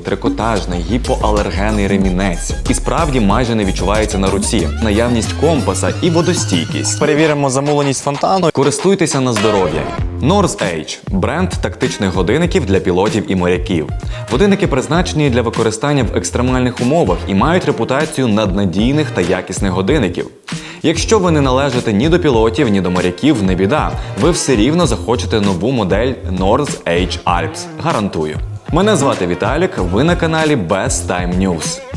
Трикотажний, гіпоалергенний ремінець. І справді майже не відчувається на руці. Наявність компаса і водостійкість. Перевіримо замуленість фонтану. Користуйтеся на здоров'я. North Edge – бренд тактичних годинників для пілотів і моряків. Годинники призначені для використання в екстремальних умовах і мають репутацію наднадійних та якісних годинників. Якщо ви не належите ні до пілотів, ні до моряків, не біда. Ви все рівно захочете нову модель North Edge Alps. Гарантую. Мене звати Віталік. Ви на каналі Best Time News.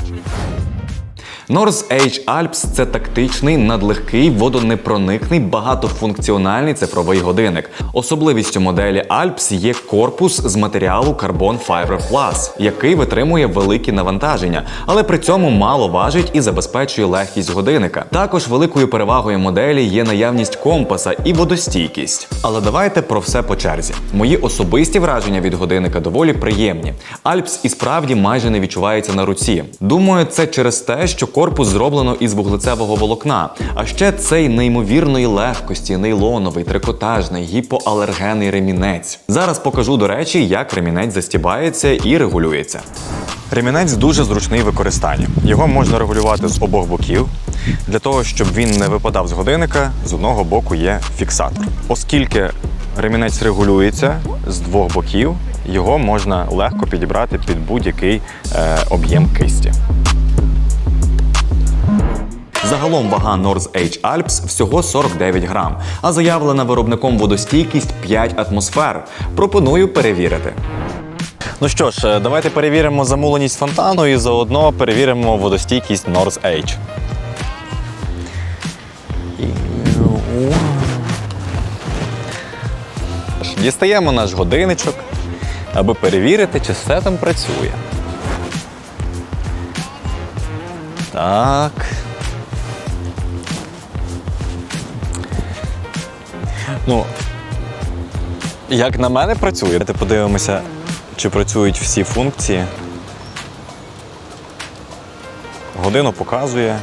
North Edge Alps – це тактичний, надлегкий, водонепроникний, багатофункціональний цифровий годинник. Особливістю моделі Alps є корпус з матеріалу Carbon Fiber Plus, який витримує великі навантаження, але при цьому мало важить і забезпечує легкість годинника. Також великою перевагою моделі є наявність компаса і водостійкість. Але давайте про все по черзі. Мої особисті враження від годинника доволі приємні. Alps і справді майже не відчувається на руці. Думаю, це через те, що корпус зроблено із вуглецевого волокна. А ще цей неймовірної легкості, нейлоновий, трикотажний, гіпоалергенний ремінець. Зараз покажу, до речі, як ремінець застібається і регулюється. Ремінець дуже зручний в використанні. Його можна регулювати з обох боків. Для того, щоб він не випадав з годинника, з одного боку є фіксатор. Оскільки ремінець регулюється з двох боків, його можна легко підібрати під будь-який е, об'єм кисті. Загалом вага North Edge Alps всього 49 грам, а заявлена виробником водостійкість 5 атмосфер. Пропоную перевірити. Ну що ж, давайте перевіримо замуленість фонтану і заодно перевіримо водостійкість North Edge. Дістаємо наш годинничок, аби перевірити, чи все там працює. Так. Ну, як на мене працює, давайте подивимося, чи працюють всі функції. Годину показує,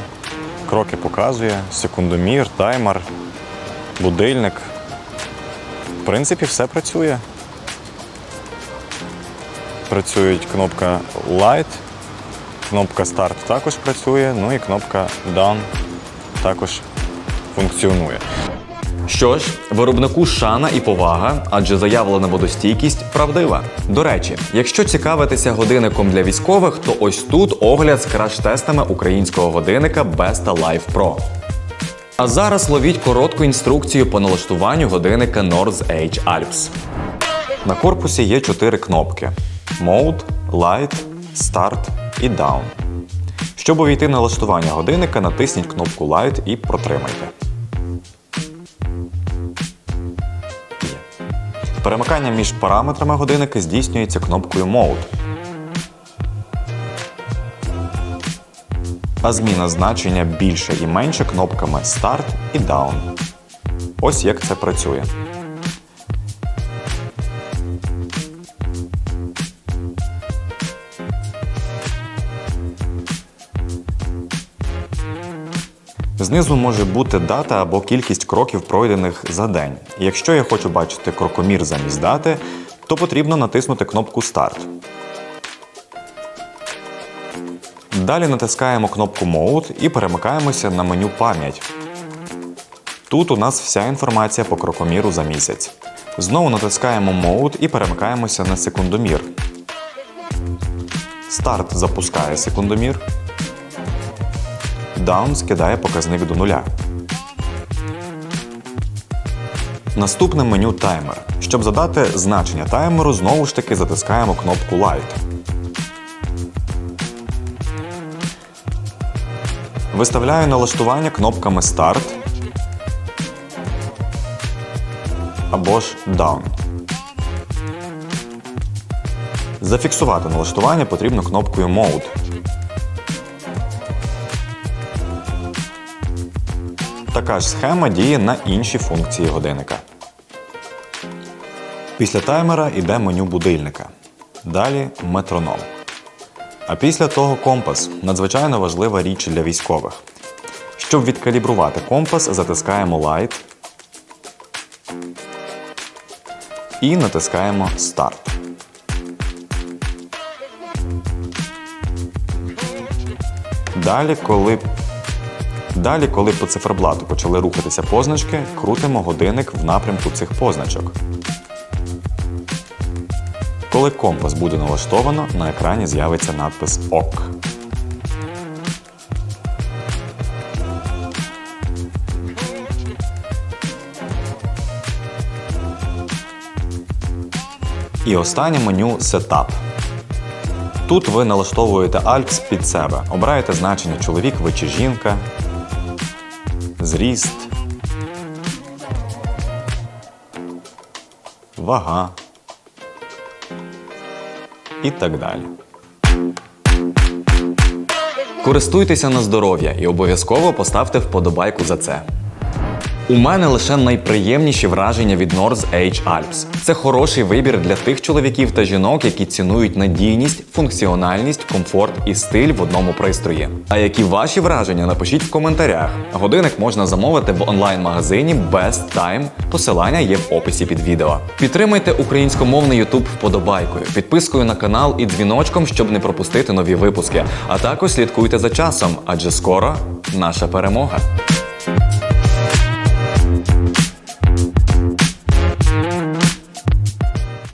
кроки показує, секундомір, таймер, будильник. В принципі, все працює. Працюють кнопка Light, кнопка Start також працює, ну і кнопка Down також функціонує. Що ж, виробнику шана і повага, адже заявлена водостійкість правдива. До речі, якщо цікавитися годинником для військових, то ось тут огляд з краш-тестами українського годинника Besta Life Pro. А зараз ловіть коротку інструкцію по налаштуванню годинника North Edge Alps. На корпусі є чотири кнопки: Mode, Light, Start і Down. Щоб увійти в налаштування годинника, натисніть кнопку Light і протримайте. Перемикання між параметрами годинника здійснюється кнопкою Mode. А зміна значення більше і менше кнопками Start і Down. Ось як це працює. Знизу може бути дата або кількість кроків пройдених за день. Якщо я хочу бачити крокомір замість дати, то потрібно натиснути кнопку Старт. Далі натискаємо кнопку Mode і перемикаємося на меню Пам'ять. Тут у нас вся інформація по крокоміру за місяць. Знову натискаємо Mode і перемикаємося на секундомір. Старт запускає секундомір. Down скидає показник до нуля. Наступне меню таймер. Щоб задати значення таймеру, знову ж таки затискаємо кнопку Light. Виставляю налаштування кнопками Start або ж Down. Зафіксувати налаштування потрібно кнопкою Mode. Така ж схема діє на інші функції годинника. Після таймера йде меню будильника. Далі метроном. А після того компас надзвичайно важлива річ для військових. Щоб відкалібрувати компас, затискаємо Light і натискаємо Start. Далі, коли Далі, коли по циферблату почали рухатися позначки, крутимо годинник в напрямку цих позначок. Коли компас буде налаштовано, на екрані з'явиться надпис ОК. І останнє меню Setup. Тут ви налаштовуєте Альпс під себе. Обираєте значення чоловік ви чи жінка, зріст, вага і так далі. Користуйтеся на здоров'я і обов'язково поставте вподобайку за це. У мене лише найприємніші враження від North Age Alps. Це хороший вибір для тих чоловіків та жінок, які цінують надійність, функціональність, комфорт і стиль в одному пристрої. А які ваші враження, напишіть в коментарях. Годинник можна замовити в онлайн-магазині Best Time. Посилання є в описі під відео. Підтримайте українськомовний YouTube вподобайкою, підпискою на канал і дзвіночком, щоб не пропустити нові випуски. А також слідкуйте за часом, адже скоро наша перемога.